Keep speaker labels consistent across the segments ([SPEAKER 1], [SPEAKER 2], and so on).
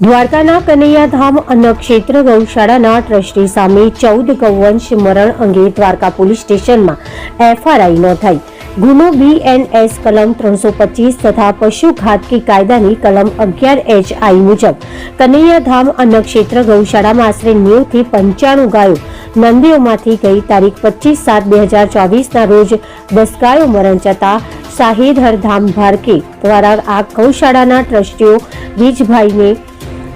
[SPEAKER 1] દ્વારકાના કનૈયાધામ અન્નક્ષેત્ર ગૌશાળાના ટ્રસ્ટી સામે ચૌદ ગૌવંશ મરણ અંગે દ્વારકા પોલીસ સ્ટેશનમાં એફઆરઆઈ નોંધાઈ. ગુનો બીએનએસ કલમ ત્રણસો પચીસ તથા પશુ ઘાતકી કાયદાની કલમ અગિયાર એચ મુજબ કનૈયાધામ અન્નક્ષેત્ર ગૌશાળામાં આશરે નેવથી પંચાણું ગાયો નંદીઓમાંથી ગઈ તારીખ પચીસ સાત બે હજાર ચોવીસના રોજ દસ ગાયો મરણ જતા શાહિદ હરધામ ભારકે દ્વારા આ ગૌશાળાના ટ્રસ્ટીઓ વીજભાઈને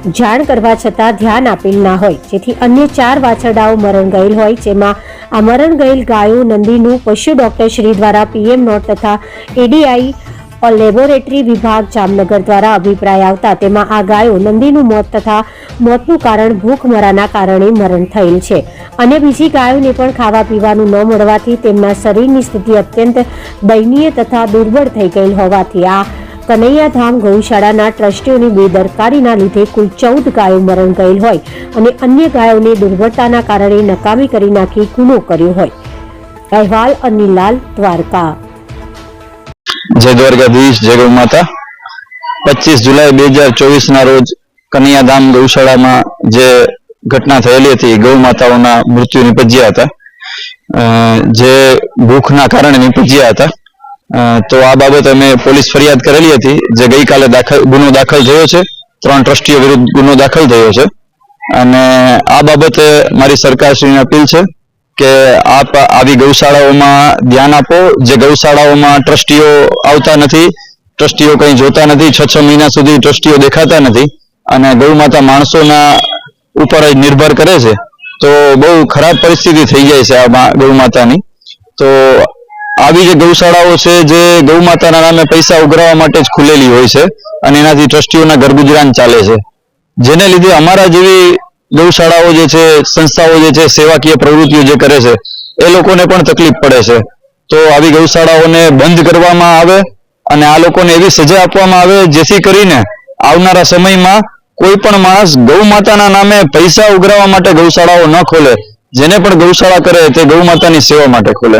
[SPEAKER 1] જાણ કરવા છતાં ધ્યાન આપેલ ના હોય. જેથી અન્ય ચાર વાછરડાઓ મરણ ગયેલ હોય, જેમાં આ મરણ ગયેલ ગાયો, નંદીનું પશુ ડોક્ટર શ્રી દ્વારા પીએમ નોટ તથા એડીઆઈ લેબોરેટરી વિભાગ જામનગર દ્વારા અભિપ્રાય આવતા તેમાં આ ગાયો, નંદીનું મોત તથા મોતનું કારણ ભૂખમરાના કારણે મરણ થયેલ છે. અને બીજી ગાયોને પણ ખાવા પીવાનું ન મળવાથી તેમના શરીરની સ્થિતિ અત્યંત દયનીય તથા દુર્બળ થઈ ગયેલ હોવાથી આ કનૈયાધામ ગૌશાળાના ટ્રસ્ટીઓની બેદરકારીના લીધે કુલ ચૌદ ગાયો મરણ ગયેલ હોય અને અન્ય ગાયોને દુર્ઘટનાના કારણે નકામી કરી નાખી ગુનો કર્યો હોય. અહેવાલ અનિલાલ દ્વારકા.
[SPEAKER 2] જય દ્વારકાધીશ, જય ગૌ માતા. પચીસ જુલાઈ બે હજાર ચોવીસ ના રોજ કન્યાધામ ગૌશાળામાં જે ઘટના થયેલી હતી, ગૌ માતાઓના મૃત્યુ નિપજ્યા હતા. જે ભૂખના કારણે નિપજ્યા હતા. તો આ બાબત અમે પોલીસ ફરિયાદ કરેલી હતી. જે ગઈકાલે દાખલ, ગુનો દાખલ થયો છે. ત્રણ ટ્રસ્ટીઓ વિરુદ્ધ ગુનો દાખલ થયો છે. અને આ બાબતે મારી સરકારશ્રીને અપીલ છે કે આપ આવી ગૌશાળાઓમાં ધ્યાન આપો. જે ગૌશાળાઓમાં ટ્રસ્ટીઓ આવતા નથી, ટ્રસ્ટીઓ કંઈ જોતા નથી છ છ મહિના સુધી ટ્રસ્ટીઓ દેખાતા નથી અને ગૌ માતા માણસોના ઉપર જ નિર્ભર કરે છે, તો બહુ ખરાબ પરિસ્થિતિ થઈ જાય છે આ ગૌ માતાની તો આવી જે ગૌશાળાઓ છે, જે ગૌ માતાના નામે પૈસા ઉઘરાવવા માટે જ ખુલેલી હોય છે અને એનાથી ટ્રસ્ટીઓના ઘરગુજરાન ચાલે છે. જેને લીધે અમારા જેવી ગૌશાળાઓ જે છે, સંસ્થાઓ જે છે, સેવાકીય પ્રવૃત્તિઓ જે કરે છે, એ લોકોને પણ તકલીફ પડે છે. તો આવી ગૌશાળાઓને બંધ કરવામાં આવે અને આ લોકોને એવી સજા આપવામાં આવે જેથી કરીને આવનારા સમયમાં કોઈ પણ માણસ ગૌ માતાના નામે પૈસા ઉઘરાવવા માટે ગૌશાળાઓ ન ખોલે. જેને પણ ગૌશાળા કરે તે ગૌ માતાની સેવા માટે ખોલે.